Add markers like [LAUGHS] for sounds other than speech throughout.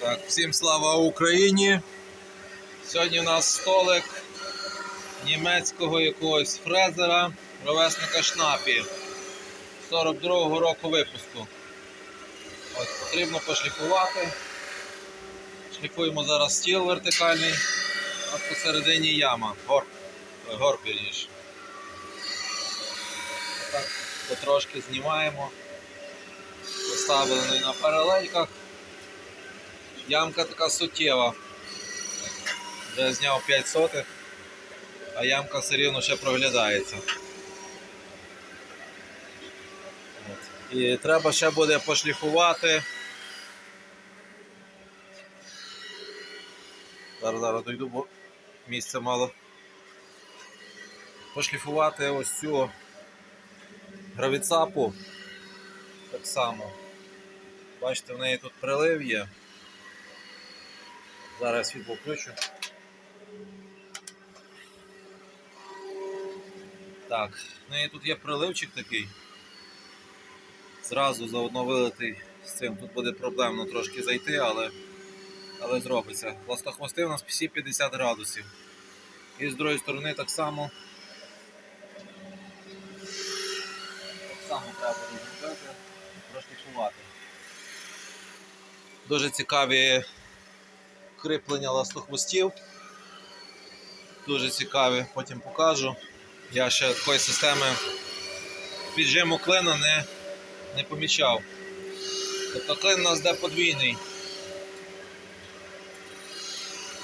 Так, всім слава Україні. Сьогодні у нас столик німецького якогось фрезера, ровесника Шнапі 42-го року випуску. От, потрібно пошліфувати. Шліфуємо зараз стіл вертикальний, а посередині яма, горб, горб вірніше. Отак потрошки знімаємо. Поставлений на паралельках. Ямка така суттєва. Вже зняв 5 сотих, а ямка все рівно ще проглядається. І треба ще буде пошліфувати. Зараз зараз дойду, бо місця мало. Пошліфувати ось цю гравіцапу так само. Бачите, в неї тут прилив є. Зараз я світло включу. Так, в неї тут є приливчик такий. Зразу заодно вилитий з цим. Тут буде проблемно трошки зайти, але, але зробиться. Пластохвости у нас всі 50 градусів. І з другої сторони так само. Так само треба розробити, трошки шувати. Дуже цікаві кріплення ластохвостів. Дуже цікаві, потім покажу. Я ще такої системи піджиму клина не, не помічав. Тобто клин у нас де подвійний.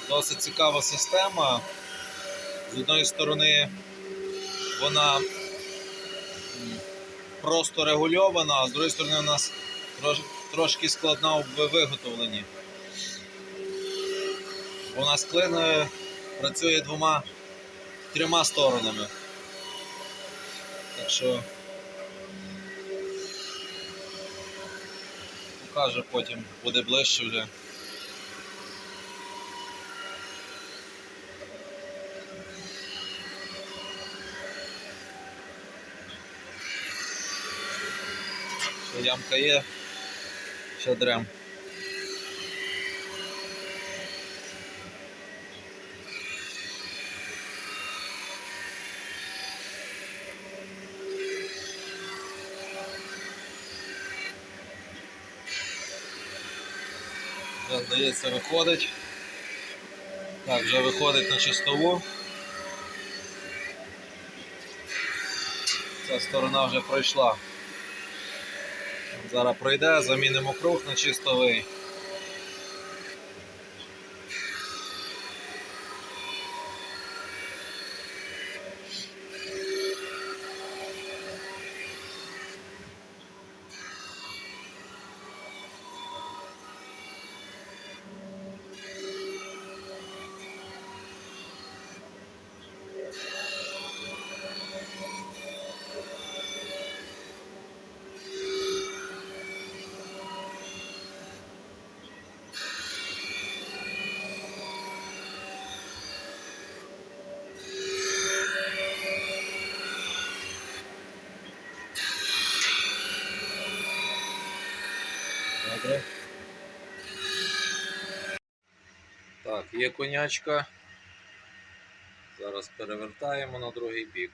Досить цікава система. З одної сторони вона просто регульована, а з другої сторони у нас трошки складна в виготовленні. У нас клин працює двома трьома сторонами. Так що покажу потім, буде ближче вже. Ямка є, ще дрем. Вже, здається, виходить. Так, вже виходить на чистову. Ця сторона вже пройшла. Зараз пройде, замінимо круг на чистовий. Добре. Так, є конячка. Зараз перевертаємо на другий бік.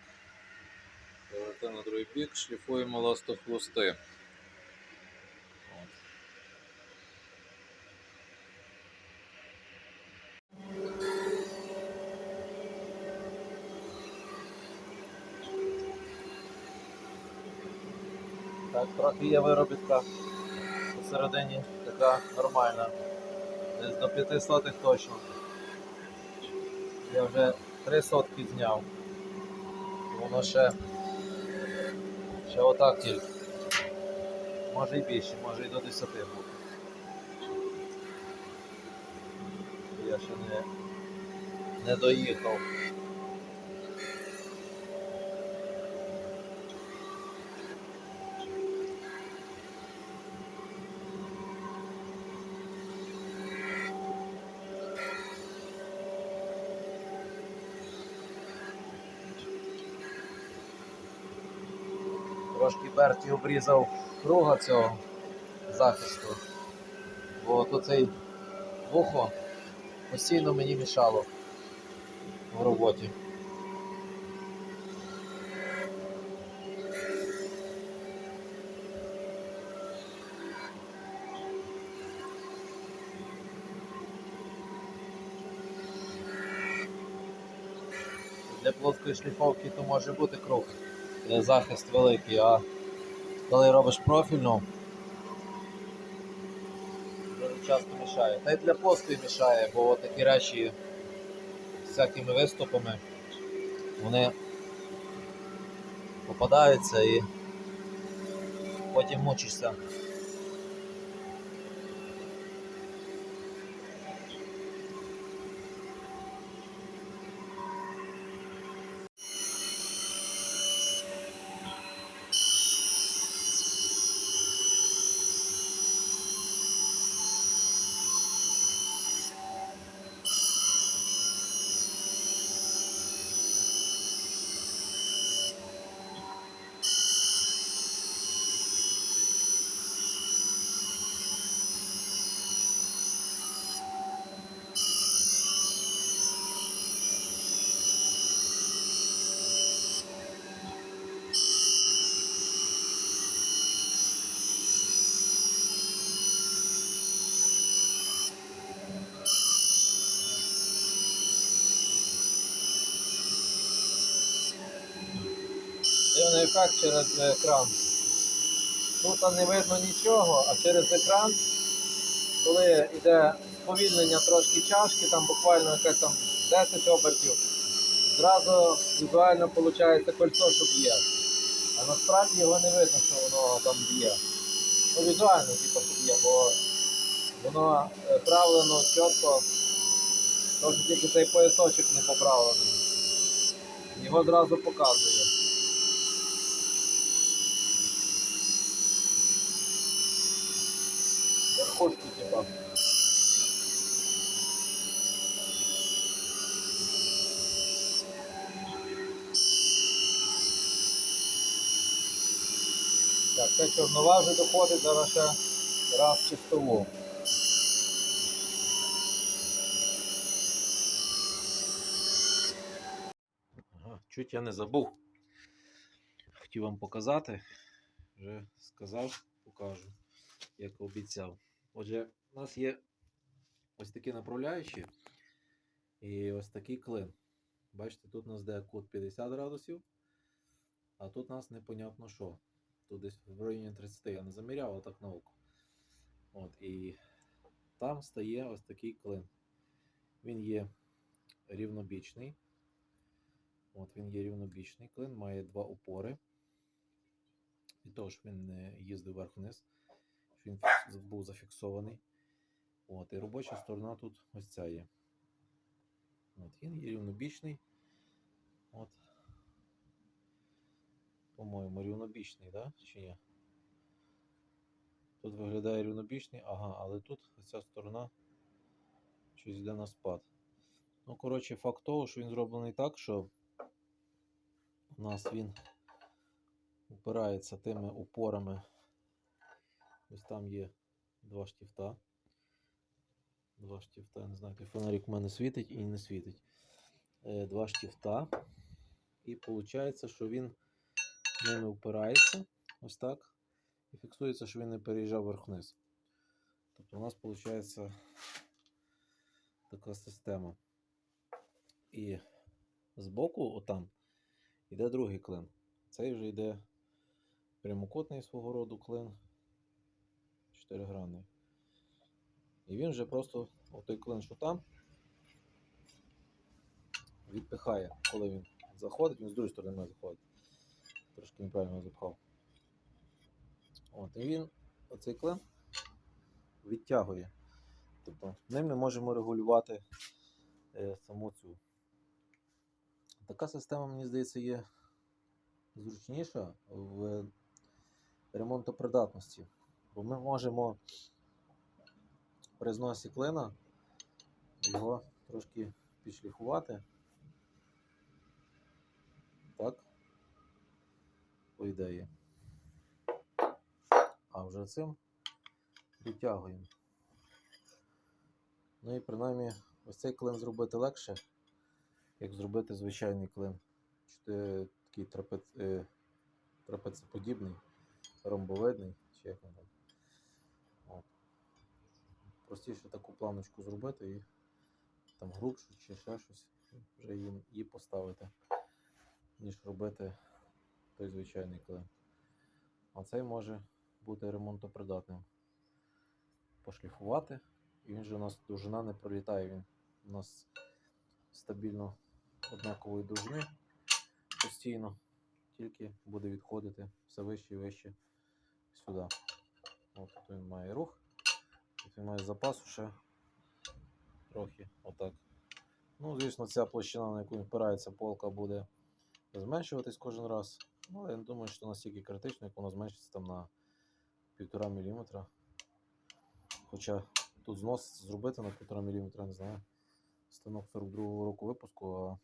Перевертаємо на другий бік, шліфуємо ластохвости. Так, трохи є виробітка посередині така нормальна. Десь до 5 сотих точно. Я вже 3 сотки зняв. Воно ще, ще отак тільки. Може і більше, може і до 10 буде. Я ще не, не доїхав. Трошки Берті обрізав круга цього захисту. Бо то цей вухо постійно мені мішало в роботі. Для плоскої шліфовки то може бути круг, захист великий, а коли робиш профільну, дуже часто мішає. Та й для посту мішає, бо такі речі з всякими виступами, вони попадаються і потім мучишся. Ефект через екран. Тут не видно нічого, а через екран, коли йде сповільнення трошки чашки, там буквально якась там 10 обертів, зразу візуально виходить кольцо, що б'є. А насправді його не видно, що воно там б'є. Ну, візуально типу, що б'є, бо воно е, правлено чітко, трохи тільки цей поясочок не поправлений. Його зразу показує. Верхушки, типа. Так, це чорнова вже доходить, зараз ще раз чистову. Ага, чуть я не забув. Хотів вам показати. Вже сказав, покажу, як обіцяв. Отже, у нас є ось такі направляючі і ось такий клин. Бачите, тут у нас де кут 50 градусів, а тут у нас непонятно що. Тут десь в районі 30 я не заміряв, а так на око. От, і там стає ось такий клин. Він є рівнобічний. От він є рівнобічний клин, має два опори. Від того, що він не їздив вверх-вниз, що він був зафіксований. От, і робоча сторона тут ось ця є. От, він є рівнобічний. От. По-моєму, рівнобічний, да? Чи ні? Тут виглядає рівнобічний, ага, але тут ця сторона щось йде на спад. Ну, коротше, факт того, що він зроблений так, що у нас він опирається тими упорами. Ось там є два штифта. Два штифта, не знаю, фонарик в мене світить і не світить. Е, Два штифта. І виходить, що він ними впирається. Ось так. І фіксується, що він не переїжджав вверх-вниз. Тобто у нас виходить така система. І збоку, отам, йде другий клин. Цей вже йде прямокутний свого роду клин. Чотиригранний. І він вже просто отой клин, що там, відпихає, коли він заходить, він з другої сторони має заходити. Трошки неправильно запхав. От, і він оцей клин відтягує. Тобто ним ми можемо регулювати е, саму цю. Така система, мені здається, є зручніша в ремонтопридатності. Бо ми можемо при зносі клина його трошки підшліфувати. Так, ідеї. А вже цим витягуємо. Ну і принаймні ось цей клин зробити легше, як зробити звичайний клин. Чи такий трапец, е, трапецеподібний, ромбовидний, чи як він там. Простіше таку планочку зробити і там грубшу чи ще щось, вже її поставити, ніж робити той звичайний клин. А цей може бути ремонтопридатним. Пошліфувати, і він же у нас довжина не пролітає, він у нас стабільно однакової довжини постійно, тільки буде відходити все вище і вище сюди. От тут він має рух, тут він має запасу ще трохи отак. Ну, звісно, ця площина, на яку він впирається полка, буде зменшуватись кожен раз. Ну, але я не думаю, що настільки критично, як воно зменшиться там на 1,5 мм. Хоча тут знос зробити на 1,5 мм, не знаю. Станок 42-го року випуску, а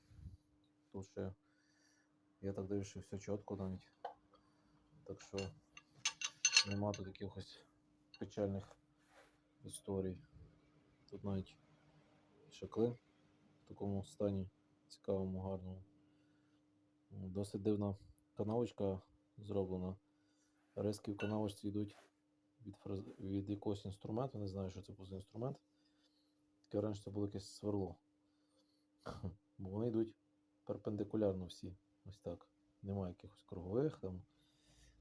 тут ще я так дивлюся, що все чітко навіть. Так що нема тут якихось печальних історій. Тут навіть ще в такому стані цікавому, гарному. Досить дивна канавочка зроблена. Риски в канавочці йдуть від, від якогось інструменту, не знаю, що це був за інструмент. Таке раніше це було якесь сверло. [LAUGHS] Бо вони йдуть перпендикулярно всі. Ось так. Немає якихось кругових там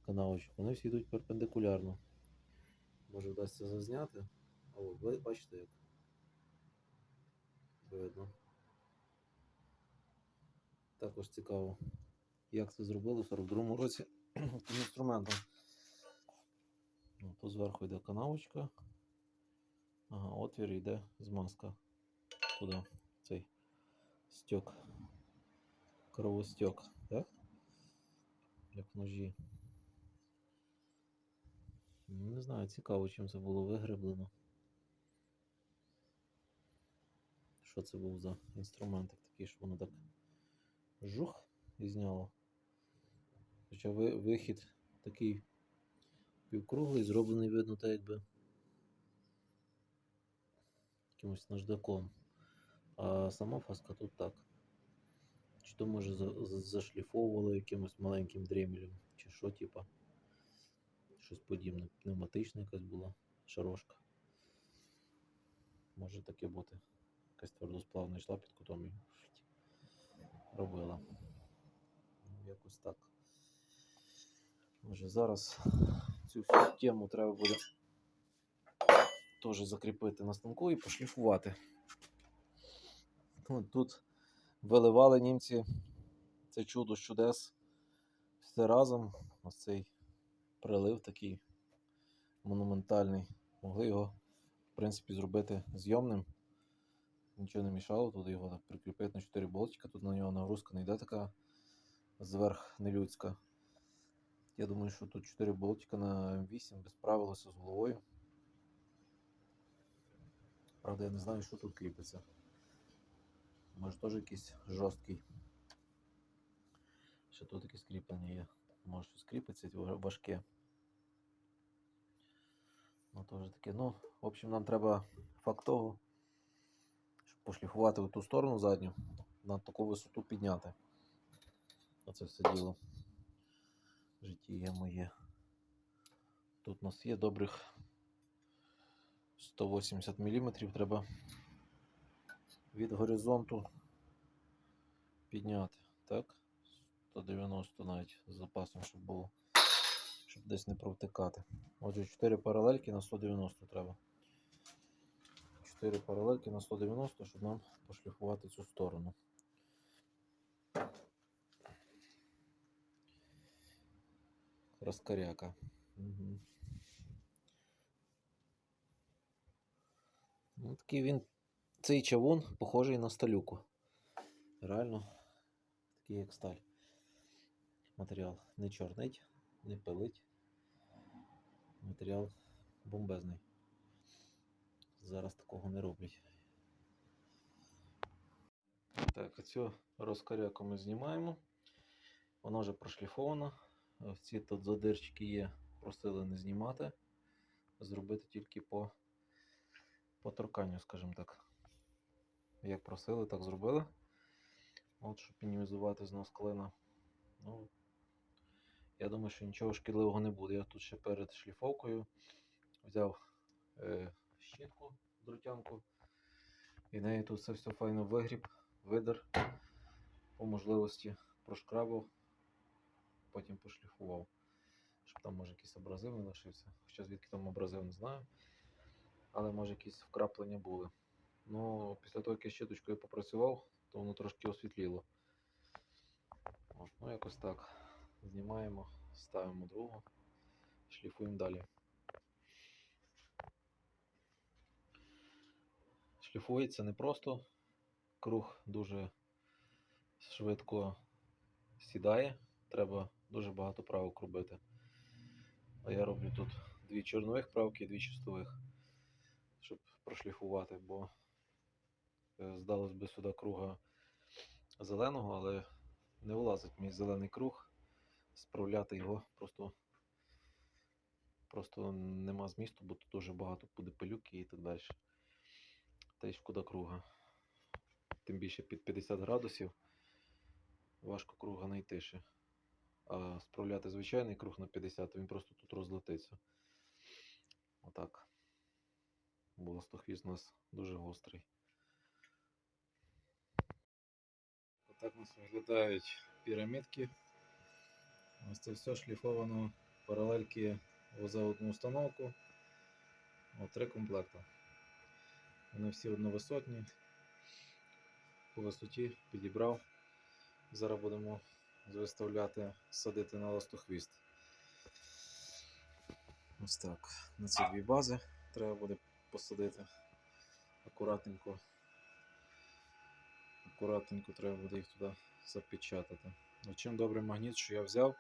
канавочок. Вони всі йдуть перпендикулярно. Може вдасться зазняти. А от ви бачите як. Видно. Також цікаво, як це зробили в 42-му році [CLEARS THROAT] тим інструментом. Ну, то зверху йде канавочка. Ага, отвір йде змазка. Туди цей стьок. Кровостьок, так? Як ножі. Ну, Не знаю, цікаво, чим це було вигреблено. Що це був за інструментик такий, що воно так жух і зняло. Хоча ви- вихід такий півкруглий, зроблений, видно, так якби якимось наждаком. А сама фаска тут так. Чи то може за- за- зашліфовували якимось маленьким дремелем, чи що, типа. Щось подібне. Пневматична якась була шарошка. Може таке бути. Якась твердосплавна йшла під кутом і робила. Ну, Якось так. Може зараз [SIGHS] цю всю тему треба буде теж закріпити на станку і пошліфувати. Ну, Тут виливали німці це чудо чудес все разом. Ось цей прилив такий монументальний. Могли його, в принципі, зробити зйомним. Нічого не мішало, тут його прикріпити на 4 болтика, тут на нього нагрузка не йде така зверх нелюдська. Я думаю, що тут 4 болтика на М8 би справилося з головою. Правда, я не знаю, що тут кріпиться. Може теж якийсь жорсткий. Ще тут якесь кріплення є. Може щось кріпиться важке. Ну, теж таке. Ну, в общем, нам треба факт того, щоб пошліфувати в ту сторону задню, на таку висоту підняти. Оце все діло. Є моє. Тут у нас є добрих 180 мм треба від горизонту підняти. Так? 190 навіть з запасом, щоб було, щоб десь не провтикати. Отже, 4 паралельки на 190 треба. 4 паралельки на 190, щоб нам пошліфувати цю сторону. Розкаряка. Угу. Ну, такий він, цей чавун похожий на сталюку. Реально, такий як сталь. Матеріал не чорнить, не пилить. Матеріал бомбезний. Зараз такого не роблять. Так, оцю розкаряку ми знімаємо. Вона вже прошліфована. Ці тут задирчики є, просили не знімати. Зробити тільки по по торканню, скажімо так. Як просили, так зробили. От, щоб мінімізувати знос клина. Ну, я думаю, що нічого шкідливого не буде. Я тут ще перед шліфовкою взяв е, щітку, друтянку, і нею тут це все файно вигріб, видер, по можливості прошкрабив, потім пошліфував, щоб там може якийсь абразив не лишився. Хоча звідки там абразив не знаю. Але може якісь вкраплення були. Ну, після того, як я щіточкою попрацював, то воно трошки освітліло. От, ну, якось так. Знімаємо, ставимо другу, шліфуємо далі. Шліфується не просто, круг дуже швидко сідає, треба дуже багато правок робити. А я роблю тут дві чорнових правки і дві чистових, щоб прошліфувати, бо е, здалось би сюди круга зеленого, але не влазить мій зелений круг. Справляти його просто, просто нема змісту, бо тут дуже багато буде пилюки і так далі. Та й шкода круга. Тим більше під 50 градусів важко круга знайти ще. А справляти звичайний круг на 50, то він просто тут розлетиться. Отак. Бо ластохвіст у нас дуже гострий. Отак у нас виглядають пірамідки. Ось це все шліфовано паралельки за одну установку. От три комплекти. Вони всі одновисотні. По висоті підібрав. Зараз будемо виставляти, садити на ластохвіст. Ось так. На ці дві бази треба буде посадити. Акуратненько. Акуратненько треба буде їх туди запечатати. Ну, чим добрий магніт, що я взяв.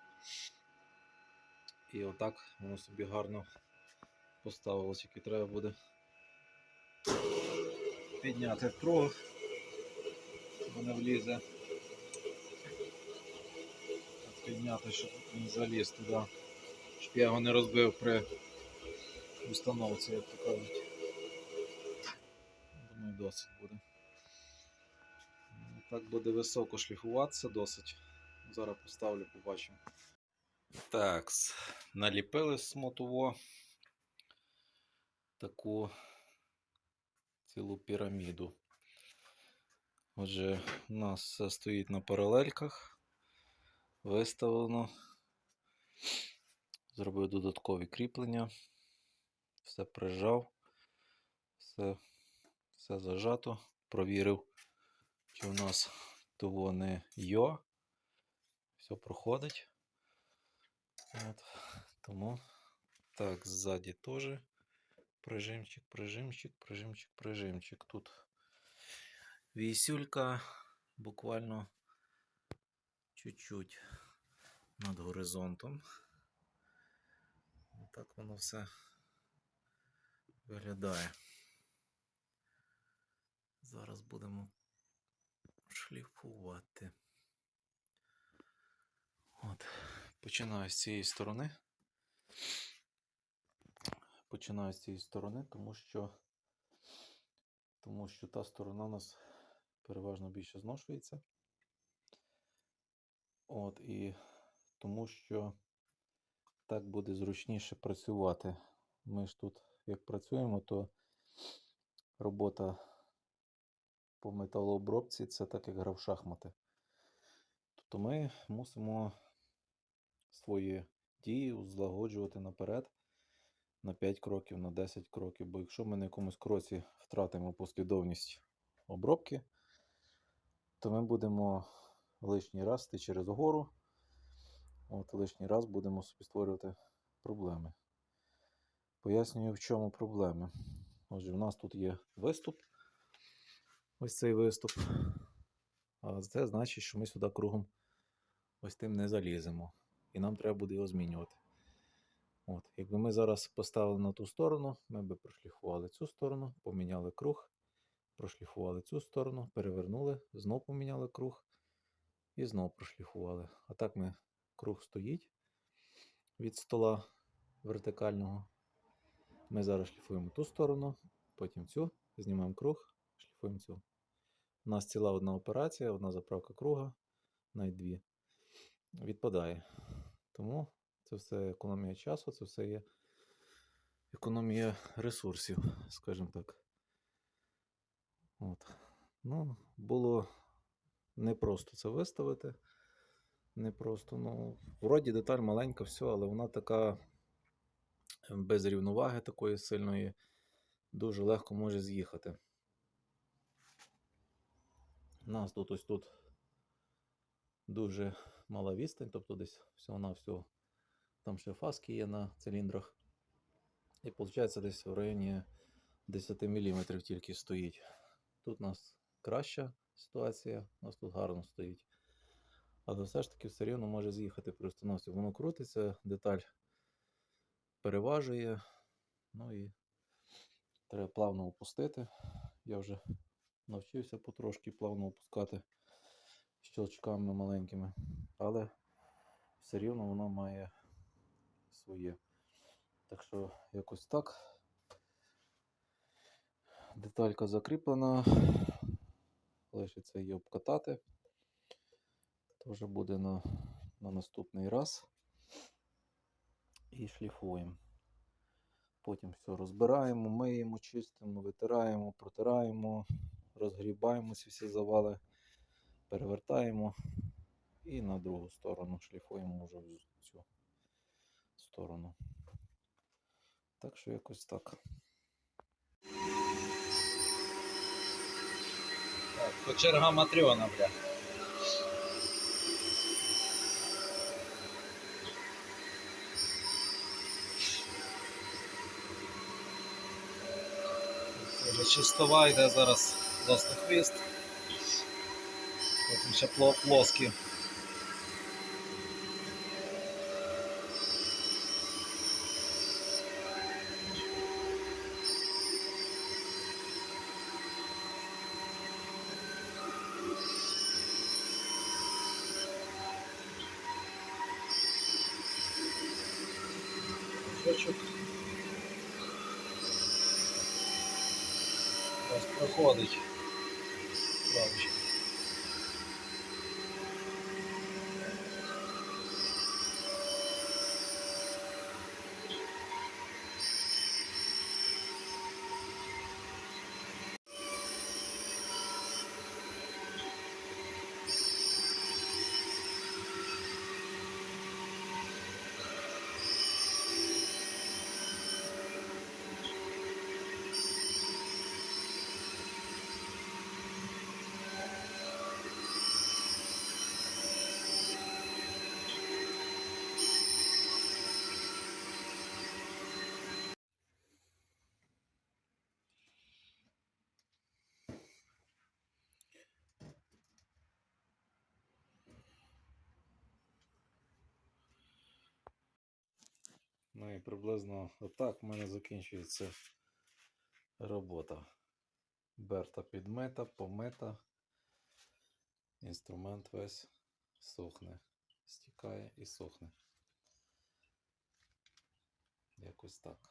І отак воно собі гарно поставилось, тільки треба буде підняти круг, воно влізе. Так, Підняти, щоб він заліз туди, щоб я його не розбив при установці, як то кажуть. Думаю, досить буде. Так буде високо шліфуватися досить. Зараз поставлю, побачимо. Так, наліпили смотово таку цілу піраміду. Отже, у нас все стоїть на паралельках, виставлено. Зробив додаткові кріплення, все прижав, все, все зажато, провірив, чи в нас того не йо. Все проходить. От. Тому так, ззаді теж прижимчик, прижимчик, прижимчик, прижимчик. Тут вісюлька буквально чуть-чуть над горизонтом. Так воно все виглядає. Зараз будемо шліфувати. От. Починаю з цієї сторони. Починаю з цієї сторони, тому що, тому що та сторона у нас переважно більше зношується. От, і тому що так буде зручніше працювати. Ми ж тут, як працюємо, то робота по металообробці це так, як гра в шахмати. Тобто ми мусимо свої дії узлагоджувати наперед на 5 кроків, на 10 кроків. Бо якщо ми на якомусь кроці втратимо послідовність обробки, то ми будемо лишній раз йти через гору. От лишній раз будемо собі створювати проблеми. Пояснюю, в чому проблеми. Отже, в нас тут є виступ. Ось цей виступ. А це значить, що ми сюди кругом ось тим не заліземо. І нам треба буде його змінювати. От, Якби ми зараз поставили на ту сторону, ми би прошліфували цю сторону, поміняли круг, прошліфували цю сторону, перевернули, знов поміняли круг і знов прошліфували. А так ми круг стоїть від стола вертикального. Ми зараз шліфуємо ту сторону, потім цю, знімаємо круг, шліфуємо цю. У нас ціла одна операція, одна заправка круга, навіть дві, відпадає. Тому це все економія часу, це все є економія ресурсів, скажімо так. От. Ну, було непросто це виставити. Непросто. Ну, вроді деталь маленька, все, але вона така без рівноваги такої сильної, дуже легко може з'їхати. У нас тут ось тут дуже мала відстань, тобто десь всього на всього. Там ще фаски є на циліндрах. І виходить десь в районі 10 мм тільки стоїть. Тут у нас краща ситуація, у нас тут гарно стоїть. Але все ж таки все рівно може з'їхати при установці. Воно крутиться, деталь переважує. Ну і треба плавно опустити. Я вже навчився потрошки плавно опускати щелчками маленькими. Але все рівно воно має своє. Так що якось так. Деталька закріплена. Лишиться її обкатати. То вже буде на, на наступний раз. І шліфуємо. Потім все розбираємо, миємо, чистимо, витираємо, протираємо, розгрібаємо ці всі завали, перевертаємо і на другу сторону шліфуємо вже в цю сторону. Так що якось так. Так, кочерга Матріона, бля. Чистова йде зараз хвіст. Потім ще пло- плоскі. Кружочок. Ось проходить. Ну і приблизно отак в мене закінчується робота. Берта підмита, помита. Інструмент весь сохне. Стікає і сохне. Якось так.